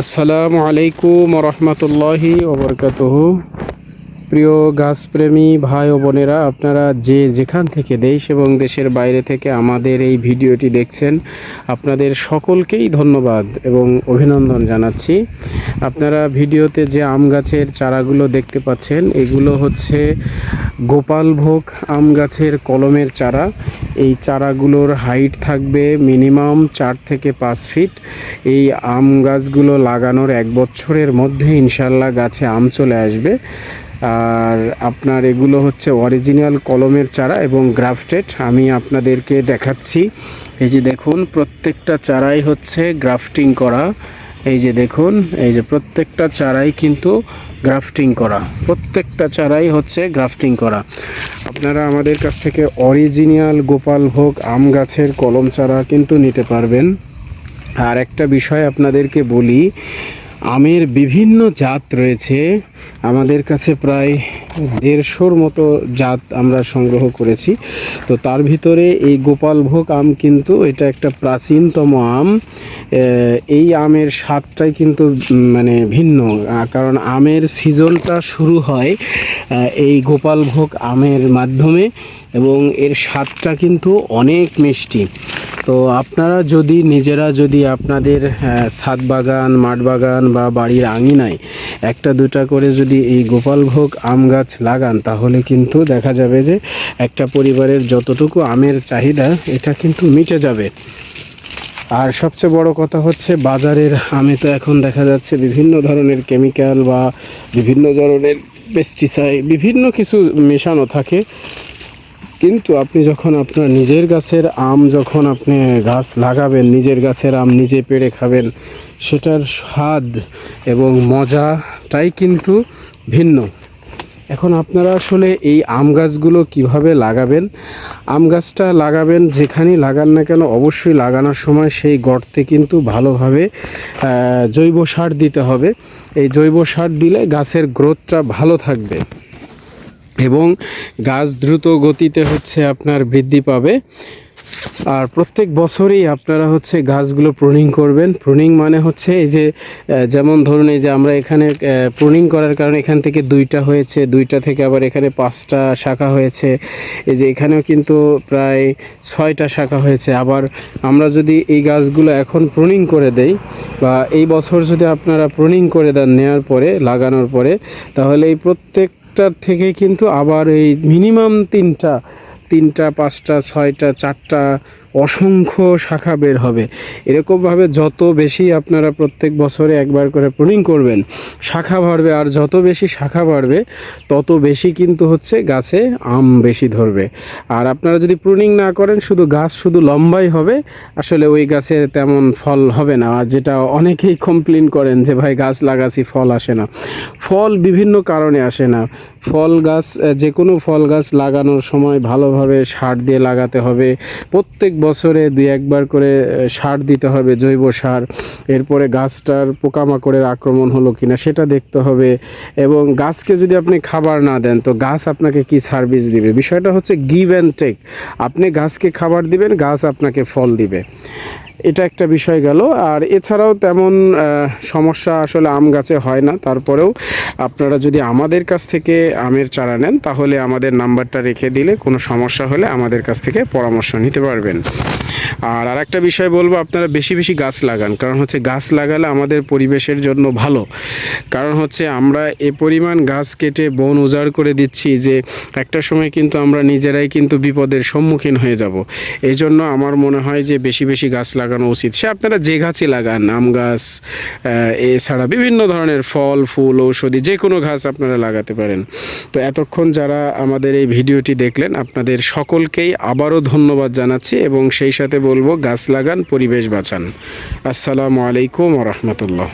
আসসালামু আলাইকুম রহমতুল্লাহি ওবরকাতুহ। প্রিয় গাছপ্রেমী ভাই ও বোনেরা, আপনারা যে যেখান থেকে দেশ এবং দেশের বাইরে থেকে আমাদের এই ভিডিওটি দেখছেন, আপনাদের সকলকেই ধন্যবাদ এবং অভিনন্দন জানাচ্ছি। আপনারা ভিডিওতে যে আম গাছের চারাগুলো দেখতে পাচ্ছেন, এগুলো হচ্ছে গোপালভোগ আম গাছের কলমের চারা। এই চারাগুলোর হাইট থাকবে মিনিমাম চার থেকে পাঁচ ফিট এই আম গাছগুলো লাগানোর এক বছরের মধ্যে ইনশাল্লাহ গাছে আম চলে আসবে। আর আপনার এগুলো হচ্ছে অরিজিনাল কলমের চারা এবং গ্রাফটেড আমি আপনাদেরকে দেখাচ্ছি। এই যে দেখুন, প্রত্যেকটা চারাই হচ্ছে গ্রাফটিং করা। এই যে দেখুন, এই যে প্রত্যেকটা চারাই কিন্তু গ্রাফটিং করা। প্রত্যেকটা চারাই হচ্ছে গ্রাফটিং করা। আপনারা আমাদের কাছ থেকে অরিজিনাল গোপাল ভোগ, আম গাছের কলম চারা কিন্তু নিতে পারবেন। আর একটা বিষয় আপনাদেরকে বলি, আমের বিভিন্ন জাত রয়েছে। আমাদের কাছে প্রায় দেড়শোর মতো জাত আমরা সংগ্রহ করেছি। তো তার ভিতরে এই গোপালভোগ আম কিন্তু এটা একটা প্রাচীনতম আম। এই আমের স্বাদটাই কিন্তু মানে ভিন্ন। কারণ আমের সিজনটা শুরু হয় এই গোপালভোগ আমের মাধ্যমে এবং এর স্বাদটা কিন্তু অনেক মিষ্টি। তো আপনারা যদি, নিজেরা যদি আপনাদের ছাদ বাগান, মাঠ বাগান বা বাড়ির আঙিনায় একটা দুটা করে যদি এই গোপালভোগ আম গাছ লাগান, তাহলে কিন্তু দেখা যাবে যে একটা পরিবারের যতটুকু আমের চাহিদা, এটা কিন্তু মিটে যাবে। আর সবচেয়ে বড় কথা হচ্ছে, বাজারের আমে তো এখন দেখা যাচ্ছে বিভিন্ন ধরনের কেমিক্যাল বা বিভিন্ন ধরনের পেস্টিসাইড বিভিন্ন কিছু মেশানো থাকে। কিন্তু আপনি যখন আপনার নিজের গাছের আম যখন আপনি গাছ লাগাবেন, নিজের গাছের আম নিজে পেড়ে খাবেন, সেটার স্বাদ এবং মজাটাই কিন্তু ভিন্ন। এখন আপনারা আসলে এই আম গাছগুলো কীভাবে লাগাবেন? আম গাছটা লাগাবেন যেখানেই লাগান না কেন, অবশ্যই লাগানোর সময় সেই গর্তে কিন্তু ভালোভাবে জৈব সার দিতে হবে। এই জৈব সার দিলে গাছের গ্রোথটা ভালো থাকবে এবং গাছ দ্রুত গতিতে হচ্ছে আপনার বৃদ্ধি পাবে। আর প্রত্যেক বছরই আপনারা হচ্ছে গাছগুলো প্রুনিং করবেন। প্রুনিং মানে হচ্ছে এই যে যেমন ধরুন এই যে আমরা এখানে প্রুনিং করার কারণে এখান থেকে দুইটা হয়েছে, দুইটা থেকে আবার এখানে পাঁচটা শাখা হয়েছে। এই যে এখানেও কিন্তু প্রায় ছয়টা শাখা হয়েছে। আবার আমরা যদি এই গাছগুলো এখন প্রুনিং করে দেই বা এই বছর যদি আপনারা প্রুনিং করে দেন নেওয়ার পরে, লাগানোর পরে, তাহলে এই প্রত্যেকটার থেকে কিন্তু আবার এই মিনিমাম তিনটা তিনটা পাঁচটা ছয়টা চারটা অসংখ্য শাখা বের হবে। এরকমভাবে যত বেশি আপনারা প্রত্যেক বছরে একবার করে প্রুনিং করবেন, শাখা বাড়বে আর যত বেশি শাখা বাড়বে তত বেশি কিন্তু হচ্ছে গাছে আম বেশি ধরবে। আর আপনারা যদি প্রুনিং না করেন, শুধু গাছ শুধু লম্বাই হবে, আসলে ওই গাছে তেমন ফল হবে না। আর যেটা অনেকেই কমপ্লেন করেন যে, ভাই, গাছ লাগাছি, ফল আসে না। ফল বিভিন্ন কারণে আসে না। ফল গাছ যে কোনো ফল গাছ লাগানোর সময় ভালোভাবে সার দিয়ে লাগাতে হবে। প্রত্যেক বছরে দুই একবার করে সার দিতে হবে, জৈব সার। এরপরে গাছটার পোকামাকড়ের আক্রমণ হলো কিনা সেটা দেখতে হবে। এবং গাছকে যদি আপনি খাবার না দেন, তো গাছ আপনাকে কি সার্ভিস দিবে? বিষয়টা হচ্ছে গিভ অ্যান্ড টেক আপনি গাছকে খাবার দিবেন, গাছ আপনাকে ফল দিবে। এটা একটা বিষয় গেল। আর এছাড়াও তেমন সমস্যা আসলে আম গাছে হয় না। তারপরেও আপনারা যদি আমাদের কাছ থেকে আমের চারা নেন, তাহলে আমাদের নাম্বারটা রেখে দিলে কোনো সমস্যা হলে আমাদের কাছ থেকে পরামর্শ নিতে পারবেন। আর আরেকটা বিষয় বলব, আপনারা বেশি বেশি গাছ লাগান, কারণ হচ্ছে গাছ লাগালে আমাদের পরিবেশের জন্য ভালো। কারণ হচ্ছে আমরা এ পরিমাণ গাছ কেটে বন উজাড় করে দিচ্ছি যে একটা সময় কিন্তু আমরা নিজেরাই কিন্তু বিপদের সম্মুখীন হয়ে যাব। এই জন্য আমার মনে হয় যে বেশি বেশি গাছ লাগানো উচিত। সে আপনারা যে গাছই লাগান, আম গাছ এছাড়া বিভিন্ন ধরনের ফল, ফুল, ঔষধি, যে কোনো গাছ আপনারা লাগাতে পারেন। তো এতক্ষণ যারা আমাদের এই ভিডিওটি দেখলেন, আপনাদের সকলকেই আবারও ধন্যবাদ জানাচ্ছি এবং সেই সাথে বলব গাছ লাগান পরিবেশ বাঁচান। আসসালামু আলাইকুম রহমতুল্লাহ।